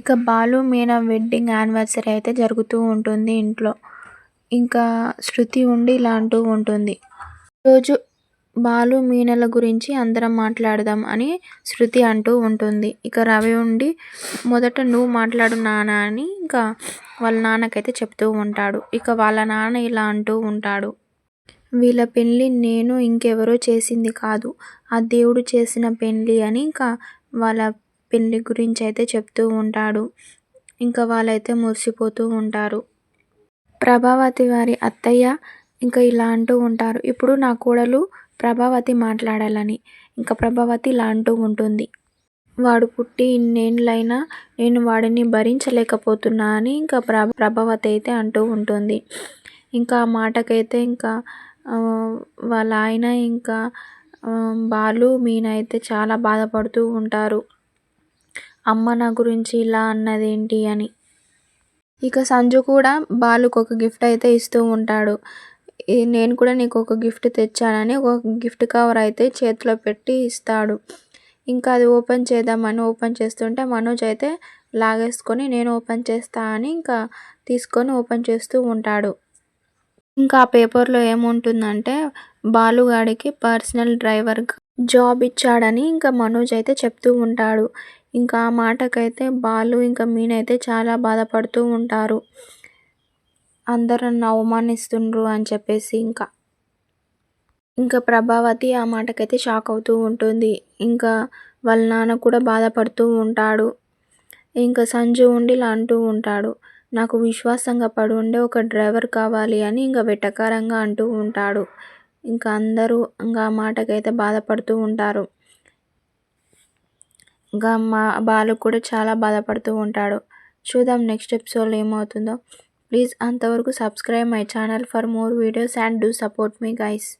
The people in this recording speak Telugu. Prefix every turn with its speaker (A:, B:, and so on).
A: ఇక బాలు మీనా వెడ్డింగ్ యానివర్సరీ అయితే జరుగుతూ ఉంటుంది ఇంట్లో. ఇంకా శృతి ఉండి ఇలా అంటూ ఉంటుంది. రోజు బాలు మీనల గురించి అందరం మాట్లాడదాం అని శృతి అంటూ ఉంటుంది. ఇక రవి ఉండి మొదట నువ్వు మాట్లాడు నాన్న అని ఇంకా వాళ్ళ నాన్నకైతే చెప్తూ ఉంటాడు. ఇక వాళ్ళ నాన్న ఇలా అంటూ ఉంటాడు. వీళ్ళ పెళ్ళి నేను ఇంకెవరో చేసింది కాదు. ఆ దేవుడు చేసిన పెళ్ళి అని ఇంకా వాళ్ళ పెళ్ళి గురించి అయితే చెప్తూ ఉంటాడు. ఇంకా వాళ్ళైతే మురిసిపోతూ ఉంటారు. ప్రభావతి వారి అత్తయ్య ఇంకా ఇలా అంటూ ఉంటారు. ఇప్పుడు నా కోడలు ప్రభావతి మాట్లాడాలని. ఇంకా ప్రభావతి ఇలా అంటూ ఉంటుంది. వాడు పుట్టి ఇన్నేళ్ళైనా నేను వాడిని భరించలేకపోతున్నా అని ఇంకా ప్ర ప్రభావతి అయితే అంటూ ఉంటుంది. ఇంకా ఆ మాటకైతే ఇంకా వాళ్ళ ఆయన ఇంకా బాలు మీన అయితే చాలా బాధపడుతూ ఉంటారు. అమ్మ నా గురించి ఇలా అన్నదేంటి అని. ఇక సంజు కూడా బాలుకు ఒక గిఫ్ట్ అయితే ఇస్తూ ఉంటాడు. నేను కూడా నీకు ఒక గిఫ్ట్ తెచ్చానని ఒక గిఫ్ట్ కవర్ అయితే చేతిలో పెట్టి ఇస్తాడు. ఇంకా అది ఓపెన్ చేద్దామని ఓపెన్ చేస్తుంటే మనోజ్ అయితే లాగేసుకొని నేను ఓపెన్ చేస్తా అని ఇంకా తీసుకొని ఓపెన్ చేస్తూ ఉంటాడు. ఇంకా ఆ పేపర్లో ఏముంటుందంటే బాలుగాడికి పర్సనల్ డ్రైవర్ జాబ్ ఇచ్చాడని ఇంకా మనోజ్ అయితే చెప్తూ ఉంటాడు. ఇంకా ఆ మాటకైతే బాలు ఇంకా మీన అయితే చాలా బాధపడుతూ ఉంటారు. అందరూ నన్ను అవమానిస్తుండ్రు అని చెప్పేసి ఇంకా. ఇంకా ప్రభావతి ఆ మాటకైతే షాక్ అవుతూ ఉంటుంది. ఇంకా వాళ్ళ నాన్న కూడా బాధపడుతూ ఉంటాడు. ఇంకా సంజు ఉండి ఇలా అంటూ ఉంటాడు. నాకు విశ్వాసంగా పడి ఉండే ఒక డ్రైవర్ కావాలి అని ఇంకా వెటకారంగా అంటూ ఉంటాడు. ఇంకా అందరూ ఇంకా ఆ మాటకైతే బాధపడుతూ ఉంటారు. ఇంకా మా బాలు కూడా చాలా బాధపడుతూ ఉంటాడు. చూద్దాం నెక్స్ట్ ఎపిసోడ్లో ఏమవుతుందో. ప్లీజ్ అంతవరకు subscribe my channel for more videos and do support me guys.